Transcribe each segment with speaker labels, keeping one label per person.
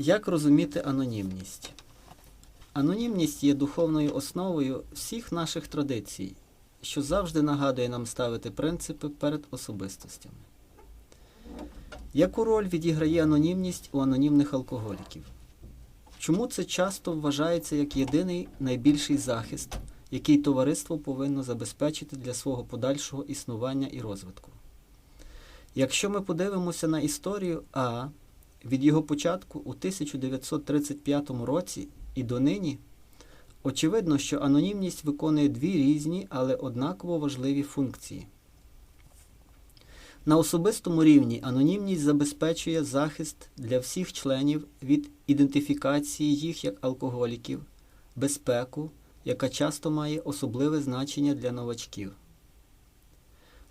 Speaker 1: Як розуміти анонімність? Анонімність є духовною основою всіх наших традицій, що завжди нагадує нам ставити принципи перед особистостями. Яку роль відіграє анонімність у анонімних алкоголіків? Чому це часто вважається як єдиний найбільший захист, який товариство повинно забезпечити для свого подальшого існування і розвитку? Якщо ми подивимося на історію А від його початку у 1935 році і донині, очевидно, що анонімність виконує дві різні, але однаково важливі функції. На особистому рівні анонімність забезпечує захист для всіх членів від ідентифікації їх як алкоголіків, безпеку, яка часто має особливе значення для новачків.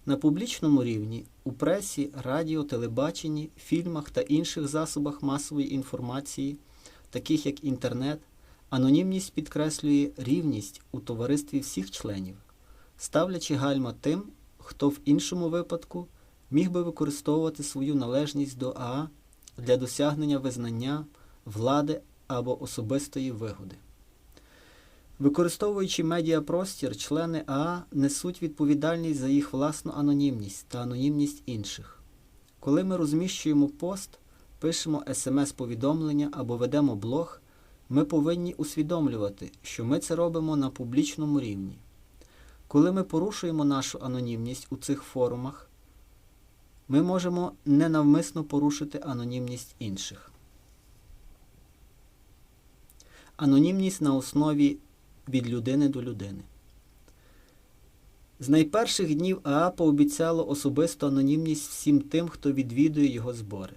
Speaker 1: На публічному рівні у пресі, радіо, телебаченні, фільмах та інших засобах масової інформації, таких як інтернет, анонімність підкреслює рівність у товаристві всіх членів, ставлячи гальма тим, хто в іншому випадку міг би використовувати свою належність до АА для досягнення визнання, влади або особистої вигоди. Використовуючи медіапростір, члени АА несуть відповідальність за їх власну анонімність та анонімність інших. Коли ми розміщуємо пост, пишемо смс-повідомлення або ведемо блог, ми повинні усвідомлювати, що ми це робимо на публічному рівні. Коли ми порушуємо нашу анонімність у цих форумах, ми можемо ненавмисно порушити анонімність інших. Анонімність на основі від людини до людини. З найперших днів АА пообіцяло особисту анонімність всім тим, хто відвідує його збори.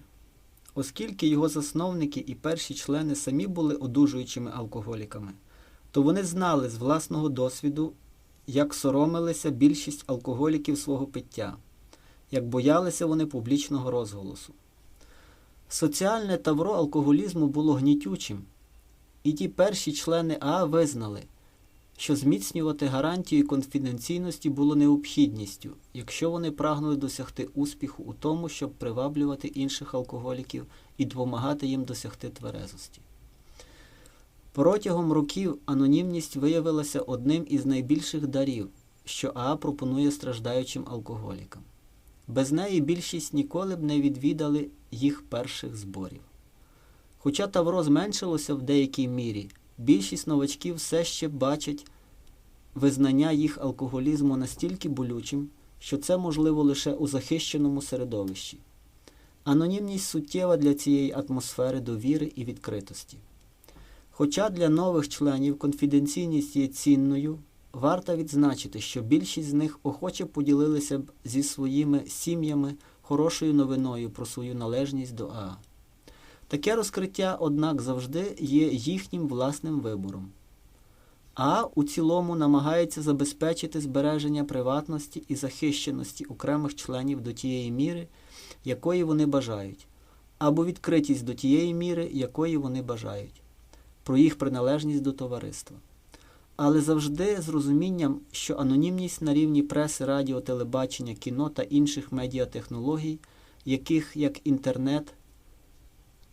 Speaker 1: Оскільки його засновники і перші члени самі були одужуючими алкоголіками, то вони знали з власного досвіду, як соромилися більшість алкоголіків свого пиття, як боялися вони публічного розголосу. Соціальне тавро алкоголізму було гнітючим, і ті перші члени АА визнали, що зміцнювати гарантію конфіденційності було необхідністю, якщо вони прагнули досягти успіху у тому, щоб приваблювати інших алкоголіків і допомагати їм досягти тверезості. Протягом років анонімність виявилася одним із найбільших дарів, що АА пропонує страждаючим алкоголікам. Без неї більшість ніколи б не відвідали їх перших зборів. Хоча тавро зменшилося в деякій мірі, більшість новачків все ще бачать визнання їх алкоголізму настільки болючим, що це можливо лише у захищеному середовищі. Анонімність суттєва для цієї атмосфери довіри і відкритості. Хоча для нових членів конфіденційність є цінною, варто відзначити, що більшість з них охоче поділилися б зі своїми сім'ями хорошою новиною про свою належність до АА. Таке розкриття, однак, завжди є їхнім власним вибором. А у цілому намагається забезпечити збереження приватності і захищеності окремих членів до тієї міри, якої вони бажають, або відкритість до тієї міри, якої вони бажають, про їх приналежність до товариства. Але завжди з розумінням, що анонімність на рівні преси, радіо, телебачення, кіно та інших медіатехнологій, яких як інтернет,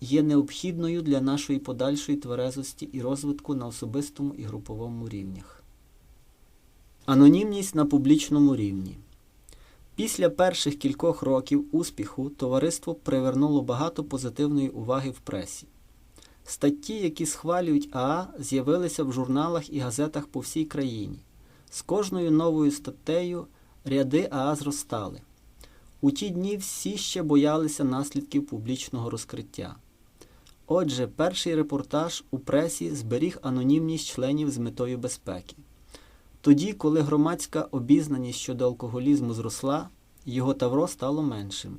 Speaker 1: є необхідною для нашої подальшої тверезості і розвитку на особистому і груповому рівнях. Анонімність на публічному рівні. Після перших кількох років успіху товариство привернуло багато позитивної уваги в пресі. Статті, які схвалюють АА, з'явилися в журналах і газетах по всій країні. З кожною новою статтею ряди АА зростали. У ті дні всі ще боялися наслідків публічного розкриття. Отже, перший репортаж у пресі зберіг анонімність членів з метою безпеки. Тоді, коли громадська обізнаність щодо алкоголізму зросла, його тавро стало меншим.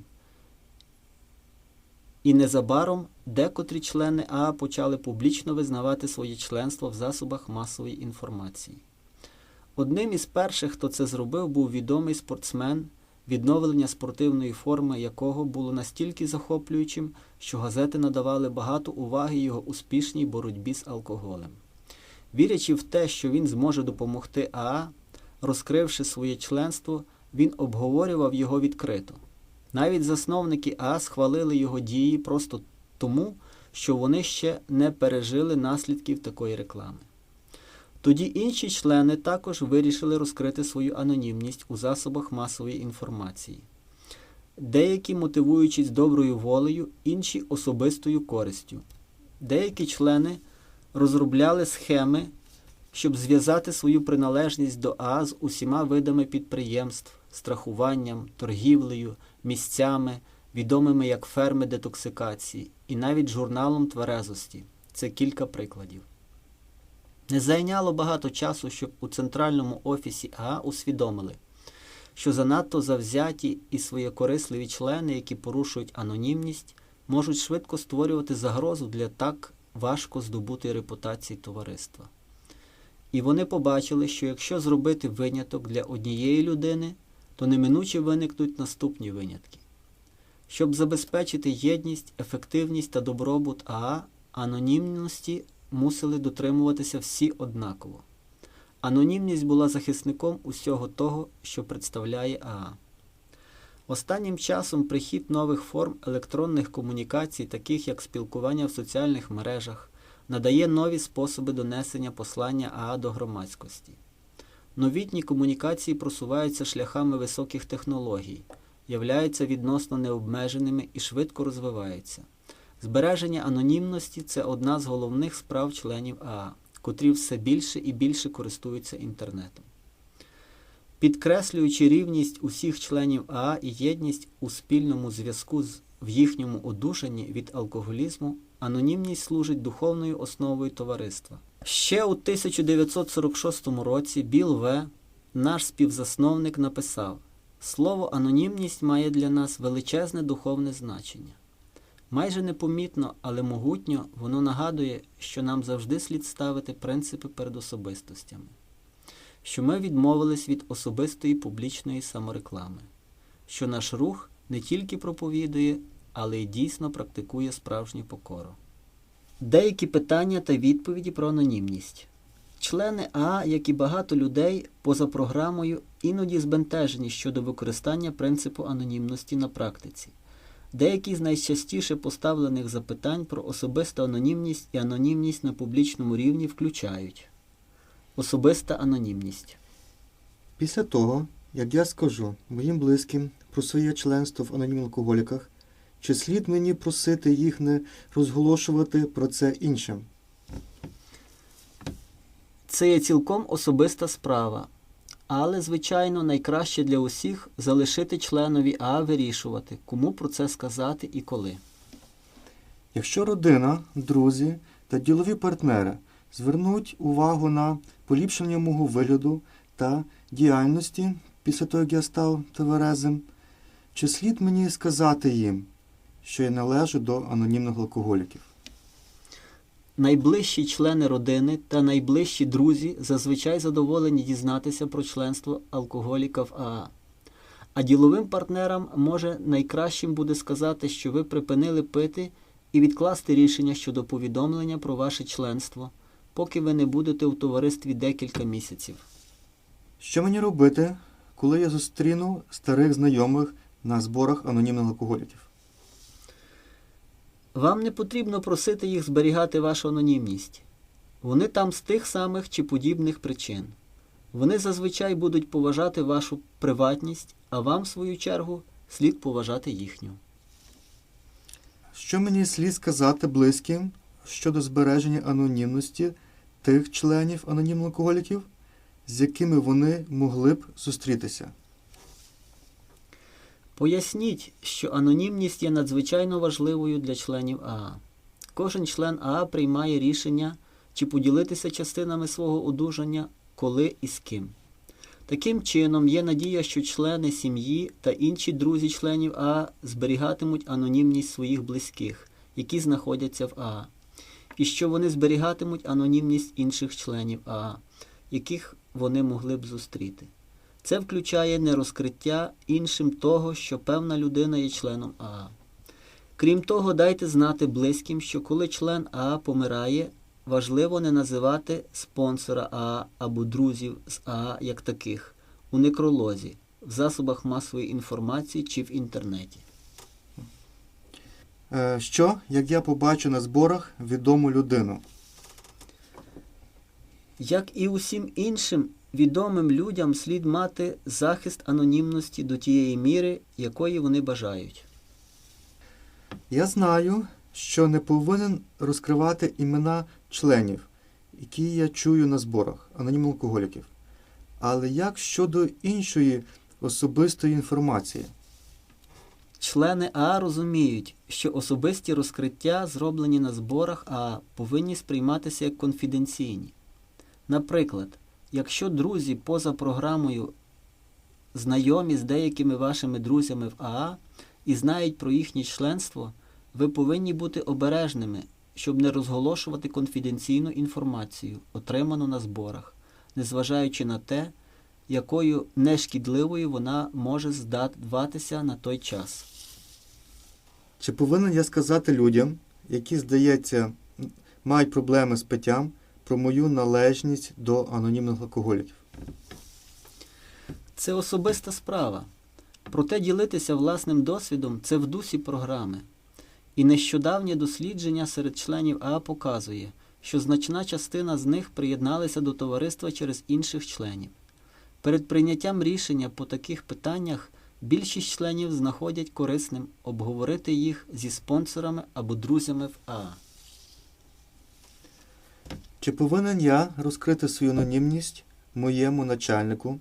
Speaker 1: І незабаром декотрі члени АА почали публічно визнавати своє членство в засобах масової інформації. Одним із перших, хто це зробив, був відомий спортсмен, відновлення спортивної форми якого було настільки захоплюючим, що газети надавали багато уваги його успішній боротьбі з алкоголем. Вірячи в те, що він зможе допомогти АА, розкривши своє членство, він обговорював його відкрито. Навіть засновники АА схвалили його дії просто тому, що вони ще не пережили наслідків такої реклами. Тоді інші члени також вирішили розкрити свою анонімність у засобах масової інформації. Деякі мотивуючись доброю волею, інші особистою користю. Деякі члени розробляли схеми, щоб зв'язати свою приналежність до АА з усіма видами підприємств, страхуванням, торгівлею, місцями, відомими як ферми детоксикації, і навіть журналом тверезості. Це кілька прикладів. Не зайняло багато часу, щоб у центральному офісі АА усвідомили, що занадто завзяті і своєкорисливі члени, які порушують анонімність, можуть швидко створювати загрозу для так важко здобутої репутації товариства. І вони побачили, що якщо зробити виняток для однієї людини, то неминуче виникнуть наступні винятки. Щоб забезпечити єдність, ефективність та добробут АА, анонімності мусили дотримуватися всі однаково. Анонімність була захисником усього того, що представляє АА. Останнім часом прихід нових форм електронних комунікацій, таких як спілкування в соціальних мережах, надає нові способи донесення послання АА до громадськості. Новітні комунікації просуваються шляхами високих технологій, являються відносно необмеженими і швидко розвиваються. Збереження анонімності це одна з головних справ членів АА, котрі все більше і більше користуються інтернетом. Підкреслюючи рівність усіх членів АА і єдність у спільному зв'язку в їхньому одужанні від алкоголізму, анонімність служить духовною основою товариства. Ще у 1946 році Біл В., наш співзасновник, написав: Слово анонімність має для нас величезне духовне значення. Майже непомітно, але могутньо воно нагадує, що нам завжди слід ставити принципи перед особистостями, що ми відмовились від особистої публічної самореклами, що наш рух не тільки проповідує, але й дійсно практикує справжню покору. Деякі питання та відповіді про анонімність. Члени А, як і багато людей, поза програмою іноді збентежені щодо використання принципу анонімності на практиці. Деякі з найчастіше поставлених запитань про особисту анонімність і анонімність на публічному рівні включають особиста анонімність.
Speaker 2: Після того, як я скажу моїм близьким про своє членство в анонімних алкоголіках, чи слід мені просити їх не розголошувати про це іншим?
Speaker 1: Це є цілком особиста справа, але, звичайно, найкраще для усіх залишити членові А вирішувати, кому про це сказати і коли.
Speaker 2: Якщо родина, друзі та ділові партнери звернуть увагу на поліпшення мого вигляду та діяльності після того, як я став тверезим, чи слід мені сказати їм, що я належу до анонімних алкоголіків?
Speaker 1: Найближчі члени родини та найближчі друзі зазвичай задоволені дізнатися про членство алкоголіка в АА. А діловим партнерам може найкращим буде сказати, що ви припинили пити і відкласти рішення щодо повідомлення про ваше членство, поки ви не будете у товаристві декілька місяців.
Speaker 2: Що мені робити, коли я зустріну старих знайомих на зборах анонімних алкоголіків?
Speaker 1: Вам не потрібно просити їх зберігати вашу анонімність. Вони там з тих самих чи подібних причин. Вони зазвичай будуть поважати вашу приватність, а вам, в свою чергу, слід поважати їхню.
Speaker 2: Що мені слід сказати близьким щодо збереження анонімності тих членів анонімних алкоголіків, з якими вони могли б зустрітися?
Speaker 1: Поясніть, що анонімність є надзвичайно важливою для членів АА. Кожен член АА приймає рішення, чи поділитися частинами свого одужання, коли і з ким. Таким чином, є надія, що члени сім'ї та інші друзі членів АА зберігатимуть анонімність своїх близьких, які знаходяться в АА, і що вони зберігатимуть анонімність інших членів АА, яких вони могли б зустріти. Це включає нерозкриття іншим того, що певна людина є членом АА. Крім того, дайте знати близьким, що коли член АА помирає, важливо не називати спонсора АА або друзів з АА як таких у некролозі, в засобах масової інформації чи в інтернеті.
Speaker 2: Е, Що, як я побачу на зборах відому людину?
Speaker 1: Як і усім іншим відомим людям слід мати захист анонімності до тієї міри, якої вони бажають.
Speaker 2: Я знаю, що не повинен розкривати імена членів, які я чую на зборах анонімних алкоголіків. Але як щодо іншої особистої інформації?
Speaker 1: Члени АА розуміють, що особисті розкриття, зроблені на зборах АА, повинні сприйматися як конфіденційні. Наприклад, якщо друзі поза програмою знайомі з деякими вашими друзями в АА і знають про їхнє членство, ви повинні бути обережними, щоб не розголошувати конфіденційну інформацію, отриману на зборах, незважаючи на те, якою нешкідливою вона може здаватися на той час.
Speaker 2: Чи повинен я сказати людям, які, здається, мають проблеми з питтям, про мою належність до анонімних алкоголіків?
Speaker 1: Це особиста справа. Проте ділитися власним досвідом це в дусі програми. І нещодавнє дослідження серед членів АА показує, що значна частина з них приєдналися до товариства через інших членів. Перед прийняттям рішення по таких питаннях більшість членів знаходять корисним обговорити їх зі спонсорами або друзями в АА.
Speaker 2: Чи повинен я розкрити свою анонімність моєму начальнику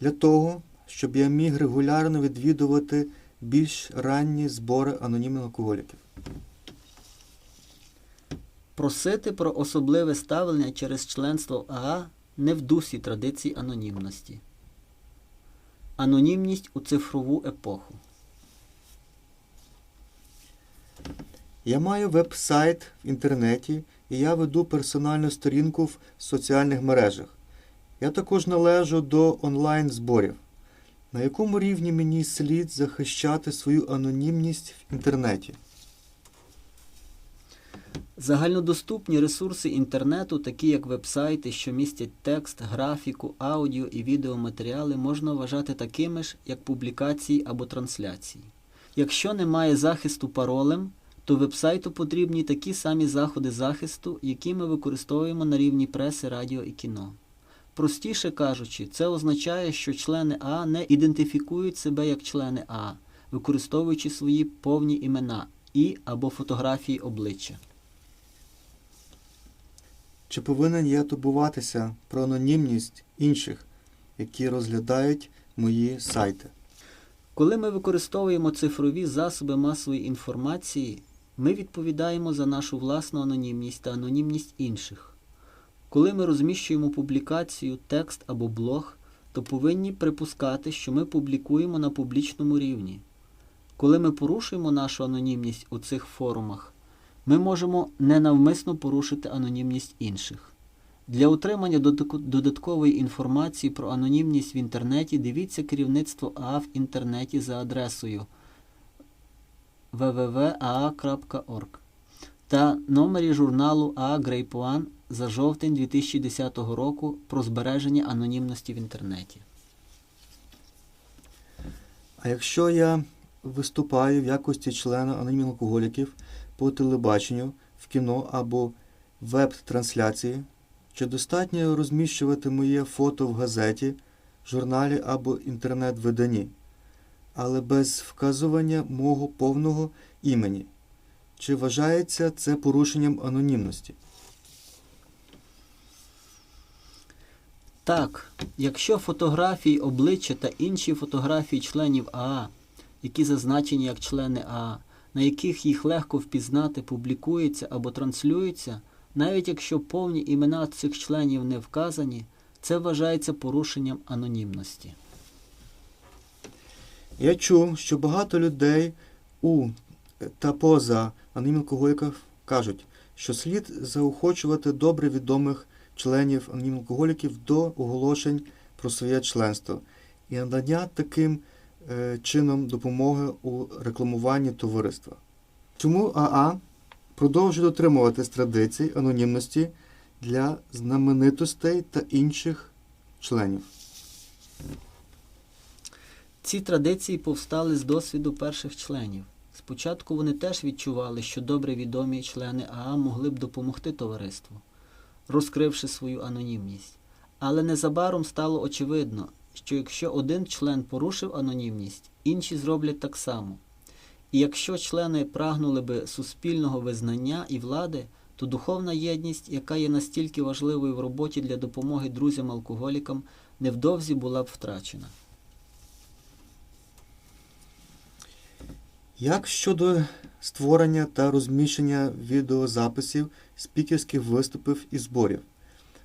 Speaker 2: для того, щоб я міг регулярно відвідувати більш ранні збори анонімних алкоголіків?
Speaker 1: Просити про особливе ставлення через членство в АА не в дусі традицій анонімності. Анонімність у цифрову епоху.
Speaker 2: Я маю веб-сайт в інтернеті і я веду персональну сторінку в соціальних мережах. Я також належу до онлайн-зборів. На якому рівні мені слід захищати свою анонімність в інтернеті?
Speaker 1: Загальнодоступні ресурси інтернету, такі як вебсайти, що містять текст, графіку, аудіо і відеоматеріали, можна вважати такими ж, як публікації або трансляції. Якщо немає захисту паролем, то вебсайту потрібні такі самі заходи захисту, які ми використовуємо на рівні преси, радіо і кіно. Простіше кажучи, це означає, що члени А не ідентифікують себе як члени А, використовуючи свої повні імена і або фотографії обличчя.
Speaker 2: Чи повинен я турбуватися про анонімність інших, які розглядають мої сайти?
Speaker 1: Коли ми використовуємо цифрові засоби масової інформації, ми відповідаємо за нашу власну анонімність та анонімність інших. Коли ми розміщуємо публікацію, текст або блог, то повинні припускати, що ми публікуємо на публічному рівні. Коли ми порушуємо нашу анонімність у цих форумах, ми можемо ненавмисно порушити анонімність інших. Для отримання додаткової інформації про анонімність в інтернеті дивіться керівництво АА в інтернеті за адресою www.aa.org та номері журналу Grape One за жовтень 2010 року про збереження анонімності в інтернеті.
Speaker 2: А якщо я виступаю в якості члена анонімних алкоголіків по телебаченню, в кіно або веб-трансляції, чи достатньо розміщувати моє фото в газеті, журналі або інтернет-виданні, але без вказування мого повного імені? Чи вважається це порушенням анонімності?
Speaker 1: Так, якщо фотографії обличчя та інші фотографії членів АА, які зазначені як члени АА, на яких їх легко впізнати, публікуються або транслюються, навіть якщо повні імена цих членів не вказані, це вважається порушенням анонімності.
Speaker 2: Я чув, що багато людей у та поза анонімних алкоголіків кажуть, що слід заохочувати добре відомих членів анонімних алкоголіків до оголошень про своє членство і надання таким е, чином допомоги у рекламуванні товариства. Чому АА продовжує дотримуватись традицій анонімності для знаменитостей та інших членів?
Speaker 1: Ці традиції повстали з досвіду перших членів. Спочатку вони теж відчували, що добре відомі члени АА могли б допомогти товариству, розкривши свою анонімність. Але незабаром стало очевидно, що якщо один член порушив анонімність, інші зроблять так само. І якщо члени прагнули би суспільного визнання і влади, то духовна єдність, яка є настільки важливою в роботі для допомоги друзям-алкоголікам, невдовзі була б втрачена.
Speaker 2: Як щодо створення та розміщення відеозаписів спікерських виступів і зборів?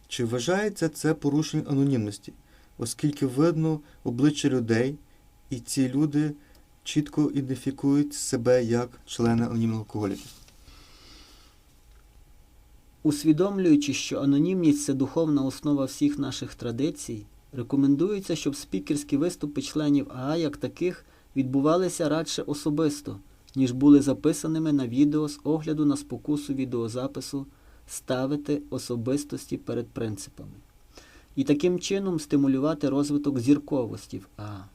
Speaker 2: Чи вважається це порушенням анонімності, оскільки видно обличчя людей, і ці люди чітко ідентифікують себе як члени анонімних алкоголіків?
Speaker 1: Усвідомлюючи, що анонімність це духовна основа всіх наших традицій, рекомендується, щоб спікерські виступи членів АА як таких відбувалися радше особисто, ніж були записаними на відео з огляду на спокусу відеозапису ставити особистості перед принципами. І таким чином стимулювати розвиток зірковості в АА.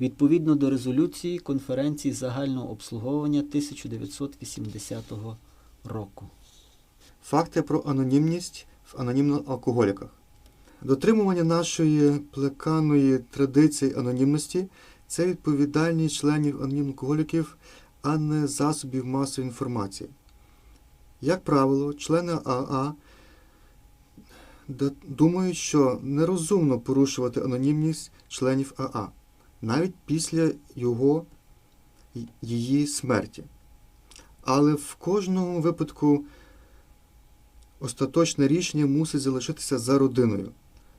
Speaker 1: Відповідно до резолюції конференції загального обслуговування 1980 року.
Speaker 2: Факти про анонімність в анонімних алкоголіках. Дотримування нашої плеканої традиції анонімності це відповідальність членів анонімних алкоголіків, а не засобів масової інформації. Як правило, члени АА думають, що нерозумно порушувати анонімність членів АА навіть після його її смерті. Але в кожному випадку остаточне рішення мусить залишитися за родиною.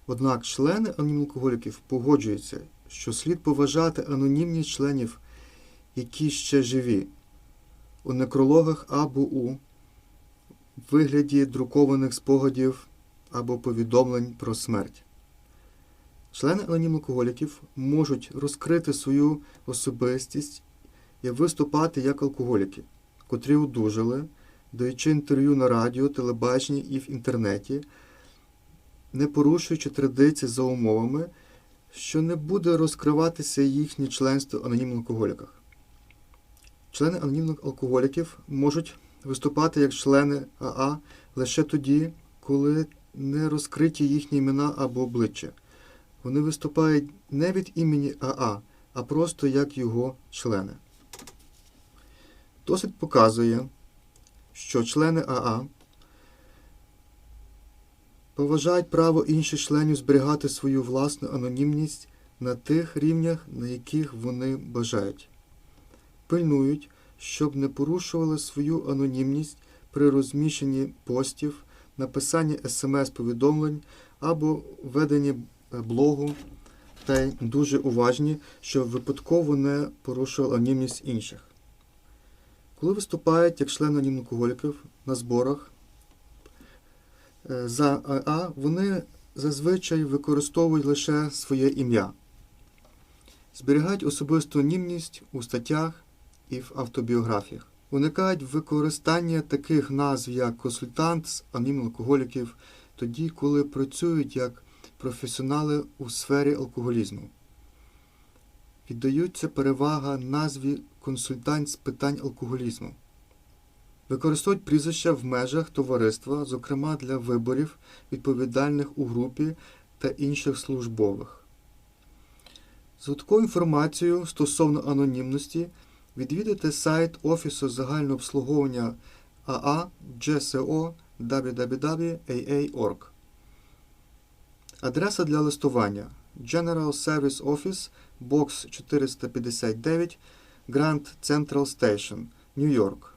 Speaker 2: Однак члени анонімних алкоголіків погоджуються, що слід поважати анонімність членів, які ще живі, у некрологах або у вигляді друкованих спогадів або повідомлень про смерть. Члени анонімних алкоголіків можуть розкрити свою особистість і виступати як алкоголіки, котрі одужали, даючи інтерв'ю на радіо, телебаченні і в інтернеті, не порушуючи традиції за умовами, що не буде розкриватися їхнє членство в анонімних алкоголіках. Члени анонімних алкоголіків можуть виступати як члени АА лише тоді, коли не розкриті їхні імена або обличчя. Вони виступають не від імені АА, а просто як його члени. Досвід показує, що члени АА поважають право інших членів зберігати свою власну анонімність на тих рівнях, на яких вони бажають. Пильнують, щоб не порушували свою анонімність при розміщенні постів, написанні смс-повідомлень або веденні е, блогу, та й дуже уважні, щоб випадково не порушували анонімність інших. Коли виступають як члени анонімних алкоголіків на зборах за АА, вони зазвичай використовують лише своє ім'я, зберігають особисту анонімність у статтях і в автобіографіях. Уникають використання таких назв, як консультант з анонімних алкоголіків, тоді, коли працюють як професіонали у сфері алкоголізму. Віддаються перевага назві консультант з питань алкоголізму. Використовують прізвища в межах товариства, зокрема для виборів відповідальних у групі та інших службових. Таку інформацію стосовно анонімності відвідайте сайт Офісу загального обслуговування АА GSO www.aa.org. Адреса для листування General Service Office, Box 459, Grand Central Station, Нью-Йорк